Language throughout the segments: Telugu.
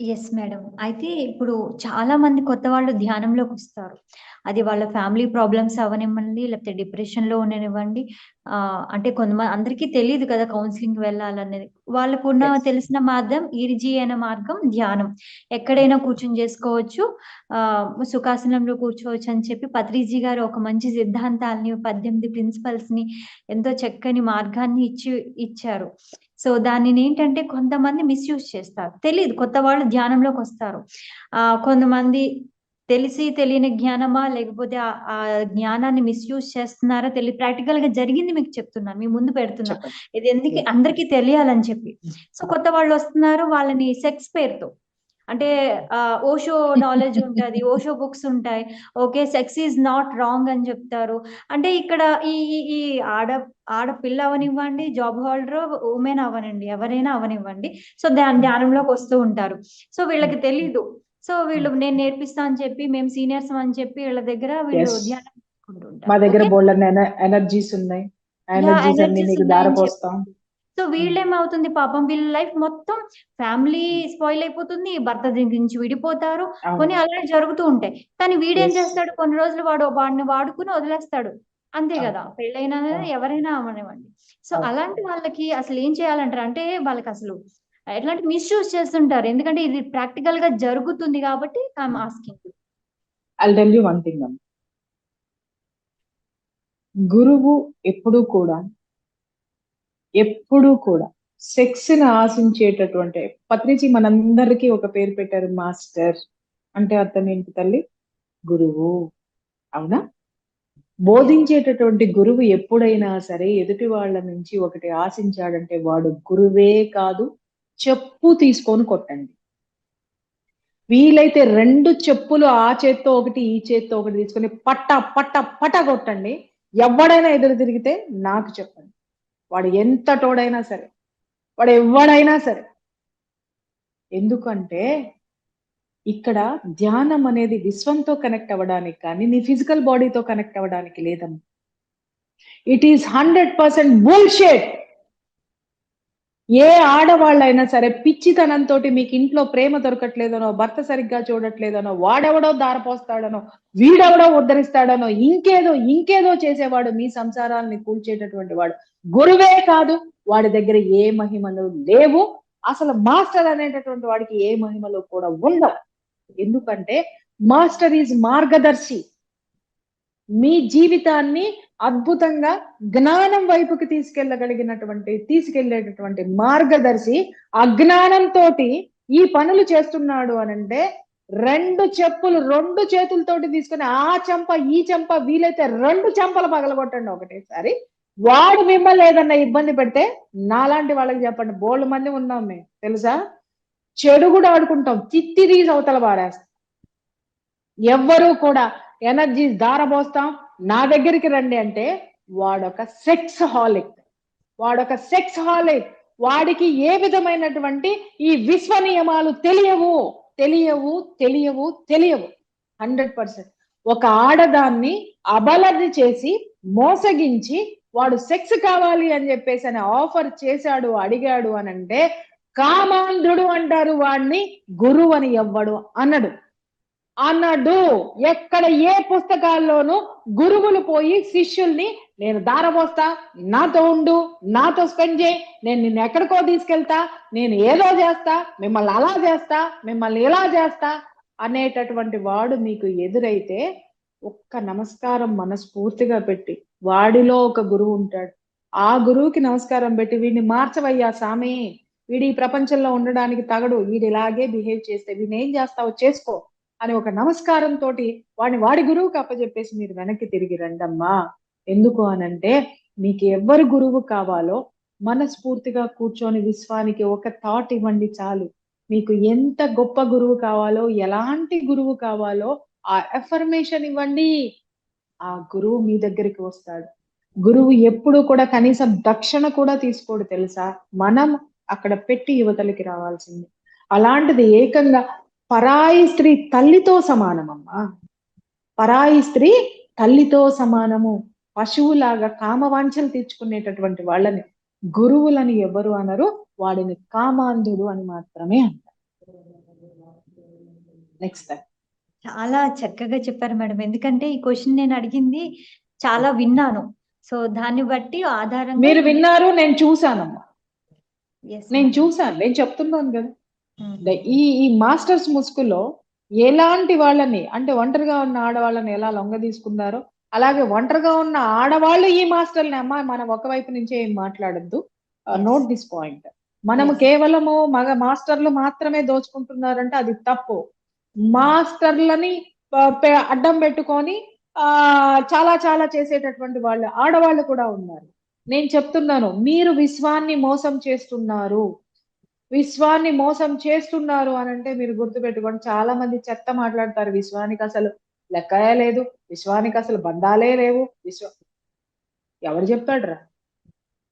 Yes madam. అయితే ఇప్పుడు చాలా మంది కొత్త వాళ్ళు ధ్యానంలోకొస్తారు. అది వాళ్ళ ఫ్యామిలీ ప్రాబ్లమ్స్ అవ్వనివ్వండి, లేకపోతే డిప్రెషన్‌లో ఉండనివ్వండి. ఆహ్, అంటే కొంతమ అందరికీ తెలీదు కదా! కౌన్సెలింగ్‌కి వెళ్ళాలనేది. వాళ్ళకున్న. తెలిసిన మార్గం ఈజీ అయిన మార్గం ధ్యానం. ఎక్కడైనా కూర్చొని జేసుకోవచ్చు. ఆహ్, సుఖాసనంలో కూర్చోవచ్చు అని చెప్పి పత్రిజీ గారు ఒక మంచి సిద్ధాంతాల్ని, 18 ప్రిన్సిపల్స్‌ని ఎంతో చక్కని మార్గాన్ని ఇచ్చి ఇచ్చారు. సో, దానినేంటంటే కొంతమంది మిస్‌యూజ్ చేస్తారు. తెలీదు కొత్త వాళ్ళు ధ్యానంలోకొస్తారు. ఆహ్, కొంతమంది తెలిసి తెలియని జ్ఞానమా? లేకపోతే ఆ జ్ఞానాన్ని మిస్‌యూజ్ చేస్తున్నారా తెలి ప్రాక్టికల్‌గా జరిగింది మీకు చెప్తున్నాను. మీ ముందు పెడుతున్నా. చెప్పండి. ఇది ఎందుకి! అందరికీ తెలియాలని చెప్పి. సో, కొత్త వాళ్ళొస్తున్నారు. వాళ్ళని సెక్స్ పేరుతో అంటే ఓషో నాలెడ్జ్ ఉంటది. ఓషో బుక్స్ ఉంటాయి. Okay. Sex is not wrong అని జెప్తారు. అంటే ఇక్కడ ఈ ఈ ఆడ ఆడపిల్ల అవ్వనివ్వండి, జాబ్ హోల్డరు, వుమెన్ అవ్వనండి. ఎవరైనా అవ్వనివ్వండి. సో, ధ్యాన్ హ్మ్. ధ్యానంలోకొస్తూ ఉంటారు. సో, వీళ్ళకి హ్మ్. తెలీదు. సో, వీళ్ళు హ్మ్. నేను నేర్పిస్తా అని చెప్పి, మేము సీనియర్స్ అని చెప్పి వీళ్ళ దగ్గర వీళ్ళు. ధ్యానం మా. దగ్గర ఎనర్జీస్ ఉన్నాయి. ఎనర్జీస్ అన్నీ మీకు. చెప్పి. సో. వీళ్ళేమవుతుంది పాపం వీళ్ళ లైఫ్ మొత్తం ఫ్యామిలీ హ్మ్. స్పాయిల్ అయిపోతుంది. భర్త దగ్గర నుంచి విడిపోతారు. కొన్ని. అలాంటివి జరుగుతూ ఉంటాయి. కానీ వీడేం. చేస్తాడు కొన్ని రోజులు వాడు వాడిని వాడుకొని వదిలేస్తాడు. అంతే! పెళ్ళైన అవును. ఎవరైనా అవ్వనివ్వండి. సో. అలాంటి వాళ్ళకి అసలు ఏం చేయాలంటారు? అంటే వాళ్ళకసలు ఎట్లాంటి మిస్‌యూజ్ చేస్తుంటారు. ఎందుకంటే ఇది ప్రాక్టికల్‌గా జరుగుతుంది కాబట్టి I am hmm. Asking. I'll tell you one thing. గురువు ఎప్పుడూ కూడా ఎప్పుడూ కూడా సెక్స్ని ఆశించేటటువంటి పత్రిజీ మనందరికీ ఒక పేరు పెట్టారు మాస్టర్. అంటే అర్థం ఏంటి తల్లి? గురువు. అవునా? బోధించేటటువంటి గురువు ఎప్పుడైనా సరే ఎదుటి వాళ్ళ నుంచి ఒకటి ఆశించాడంటే వాడు గురువే కాదు. చెప్పు తీసుకొని కొట్టండి. వీలైతే రెండు చెప్పులు ఆ చేత్తో ఒకటి, ఈ చేత్తో ఒకటి తీసుకొని పట్ట, పట్ట, పట కొట్టండి. ఎవ్వడైనా ఎదురు తిరిగితే నాకు చెప్పండి. వాడు ఎంత తోడైనా సరే. వాడు ఎవ్వడైనా సరే. ఎందుకంటే ఇక్కడ ధ్యానం అనేది విశ్వంతో కనెక్ట్ అవ్వడానికి కానీ, నీ ఫిజికల్ బాడీతో కనెక్ట్ అవ్వడానికి లేదమ్మా. It is 100% bullshit. ఏ ఆడవాళ్ళైనా సరే పిచ్చితనంతో మీకు ఇంట్లో ప్రేమ దొరకట్లేదనో, భర్త సరిగ్గా చూడట్లేదనో, వాడెవడో దారపోస్తాడనో, వీడెవడో ఉద్ధరిస్తాడనో, ఇంకేదో, ఇంకేదో చేసేవాడు మీ సంసారాన్ని కూల్చేటటువంటి వాడు గురువే కాదు. వాడి దగ్గర ఏ మహిమలు లేవు. అసలు మాస్టర్ అనేటటువంటి వాడికి ఏ మహిమలు కూడా ఉండవు. ఎందుకంటే మాస్టర్ ఈజ్ మార్గదర్శి. మీ జీవితాన్ని అద్భుతంగా జ్ఞానం వైపుకి తీసుకెళ్ళగలిగినటువంటి తీసుకెళ్ళేటటువంటి మార్గదర్శి అజ్ఞానంతో ఈ పనులు చేస్తున్నాడు అనంటే రెండు చెప్పులు రెండు చేతులతోటి తీసుకుని ఆ చెంప, ఈ చెంప వీలైతే రెండు చెంపలు పగలగొట్టండి ఒకటేసారి. వాడు మిమ్మల్ని ఏదన్నా ఇబ్బంది పెడితే నాలాంటి వాళ్ళకి చెప్పండి. బోలెడు మంది ఉన్నాం మేము. తెలుసా? చెడు కూడా ఆడుకుంటాం. తిత్తి తీసి అవతల పారేస్తాం. ఎవ్వరు కూడా ఎనర్జీస్ దారబోస్తాం నా దగ్గరికి రండి అంటే వాడొక సెక్స్ హాలిక్. వాడొక సెక్స్ హాలిక్. వాడికి ఏ విధమైనటువంటి ఈ విశ్వ నియమాలు తెలియవు. తెలియవు, తెలియవు, తెలియవు. 100% ఒక ఆడదాన్ని అబలది చేసి, మోసగించి వాడు సెక్స్ కావాలి అని చెప్పేసి అని ఆఫర్ చేశాడు, అడిగాడు అని అంటే కామాంధుడు అంటారు వాడిని. గురువు అని ఎవ్వడు అన్నడు అన్నాడు ఎక్కడ ఏ పుస్తకాల్లోనూ గురువులు పోయి శిష్యుల్ని నేను దారపోస్తా, నాతో ఉండు, నాతో స్పెండ్ చేయి, నేను నిన్ను ఎక్కడికో తీసుకెళ్తా, నేను ఏదో చేస్తా, మిమ్మల్ని అలా చేస్తా, మిమ్మల్ని ఇలా చేస్తా అనేటటువంటి వాడు మీకు ఎదురైతే ఒక్క నమస్కారం మనస్ఫూర్తిగా పెట్టి వాడిలో ఒక గురువు ఉంటాడు. ఆ గురువుకి నమస్కారం పెట్టి వీడిని మార్చవయ్యా సామి. వీడి ఈ ప్రపంచంలో ఉండడానికి తగడు. వీడు ఇలాగే బిహేవ్ చేస్తే వీడినేం చేస్తావో చేసుకో అని ఒక నమస్కారం తోటి వాడిని వాడి గురువుకి అప్పజెప్పేసి మీరు వెనక్కి తిరిగి రండమ్మా. ఎందుకు అనంటే మీకు ఎవ్వరు గురువు కావాలో మనస్ఫూర్తిగా కూర్చొని విశ్వానికి ఒక థాట్ ఇవ్వండి చాలు. మీకు ఎంత గొప్ప గురువు కావాలో, ఎలాంటి గురువు కావాలో ఆ ఎఫర్మేషన్ ఇవ్వండి. ఆ గురువు మీ దగ్గరికి వస్తాడు. గురువు ఎప్పుడు కూడా కనీసం దక్షిణ కూడా తీసుకోడు తెలుసా? మనం అక్కడ పెట్టి యువతలకి రావాల్సింది. అలాంటిది ఏకంగా పరాయి స్త్రీ తల్లితో సమానమమ్మా. పరాయి స్త్రీ తల్లితో సమానము. పశువులాగా కామవాంఛలు తీర్చుకునేటటువంటి వాళ్ళని గురువులని ఎవరు అనరు. వాడిని కామాంధుడు అని మాత్రమే అంటారు. నెక్స్ట్ చాలా చక్కగా చెప్పారు మేడం ఎందుకంటే ఈ క్వశ్చన్ నేను అడిగింది చాలా విన్నాను సో దాన్ని బట్టి ఆధారంగా మీరు విన్నారు నేను చూసానమ్మా నేను. చూసాను నేను చెప్తున్నాను కదా Hmm. ఈ ఈ మాస్టర్స్ ముసుగులో ఎలాంటి వాళ్ళని అంటే ఒంటరిగా ఉన్న ఆడవాళ్ళని ఎలా లొంగ తీసుకున్నారో అలాగే ఒంటరిగా ఉన్న ఆడవాళ్ళు ఈ మాస్టర్ని అమ్మ మనం ఒకవైపు నుంచే ఏం మాట్లాడద్దు. నోట్ దిస్ పాయింట్ మనము. కేవలము మగ మాస్టర్లు మాత్రమే దోచుకుంటున్నారంటే అది తప్పు మాస్టర్లని అడ్డం పెట్టుకొని ఆ చాలా చాలా చేసేటటువంటి వాళ్ళు ఆడవాళ్ళు కూడా ఉన్నారు. నేను చెప్తున్నాను మీరు విశ్వాన్ని మోసం చేస్తున్నారు. విశ్వాన్ని మోసం చేస్తున్నారు అని అంటే మీరు గుర్తుపెట్టుకోండి చాలా మంది చెత్త మాట్లాడతారు విశ్వానికి అసలు లెక్కయే లేదు విశ్వానికి అసలు బంధాలే లేవు విశ్వ ఎవరు చెప్తాడురా?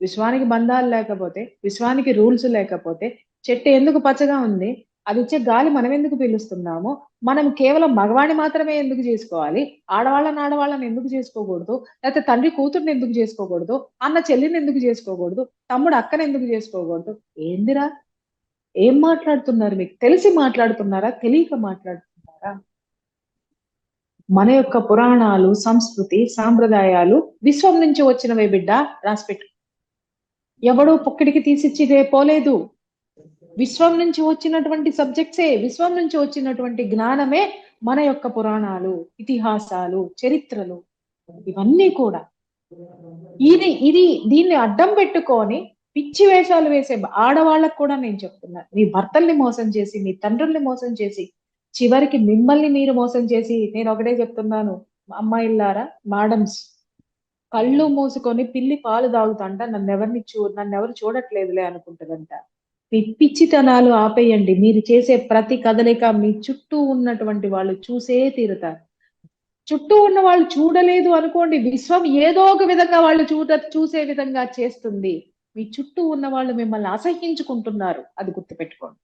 విశ్వానికి బంధాలు లేకపోతే విశ్వానికి రూల్స్ లేకపోతే చెట్టు ఎందుకు పచ్చగా ఉంది? అది వచ్చే గాలి మనం ఎందుకు పీలుస్తున్నాము మనం కేవలం మగవాణ్ణి మాత్రమే ఎందుకు చేసుకోవాలి ఆడవాళ్ళని ఆడవాళ్ళని ఎందుకు చేసుకోకూడదు లేకపోతే తండ్రి కూతుర్ని ఎందుకు చేసుకోకూడదు అన్న చెల్లిని ఎందుకు చేసుకోకూడదు తమ్ముడు అక్కని ఎందుకు చేసుకోకూడదు? ఏందిరా? ఏం మాట్లాడుతున్నారు మీకు? తెలిసి మాట్లాడుతున్నారా? తెలియక మాట్లాడుతున్నారా? మన యొక్క పురాణాలు సంస్కృతి సాంప్రదాయాలు విశ్వం నుంచి వచ్చినవే బిడ్డ రాసిపెట్టు. ఎవడో పొక్కడికి తీసిచ్చి పోలేదు. విశ్వం నుంచి వచ్చినటువంటి సబ్జెక్ట్సే విశ్వం నుంచి వచ్చినటువంటి జ్ఞానమే మన యొక్క పురాణాలు ఇతిహాసాలు చరిత్రలు ఇవన్నీ కూడా. ఇది ఇది దీన్ని అడ్డం పెట్టుకొని పిచ్చి వేషాలు వేసే ఆడవాళ్ళకు కూడా నేను చెప్తున్నా. మీ భర్తల్ని మోసం చేసి మీ తండ్రుల్ని మోసం చేసి చివరికి మిమ్మల్ని మీరు మోసం చేసి నేను ఒకటే చెప్తున్నాను. అమ్మాయిల్లారా మేడమ్స్ కళ్ళు మూసుకొని పిల్లి పాలు తాగుతాంట నన్ను ఎవరిని చూ నన్ను ఎవరు చూడట్లేదులే అనుకుంటుందంట. మీ పిచ్చితనాలు ఆపేయండి. మీరు చేసే ప్రతి కదలిక మీ చుట్టూ ఉన్నటువంటి వాళ్ళు చూసే తీరుతారు. చుట్టూ ఉన్న వాళ్ళు చూడలేదు అనుకోండి విశ్వం ఏదో ఒక విధంగా వాళ్ళు చూడ చూసే విధంగా చేస్తుంది. మీ చుట్టూ ఉన్న వాళ్ళు మిమ్మల్ని అసహించుకుంటున్నారు అది గుర్తుపెట్టుకోండి.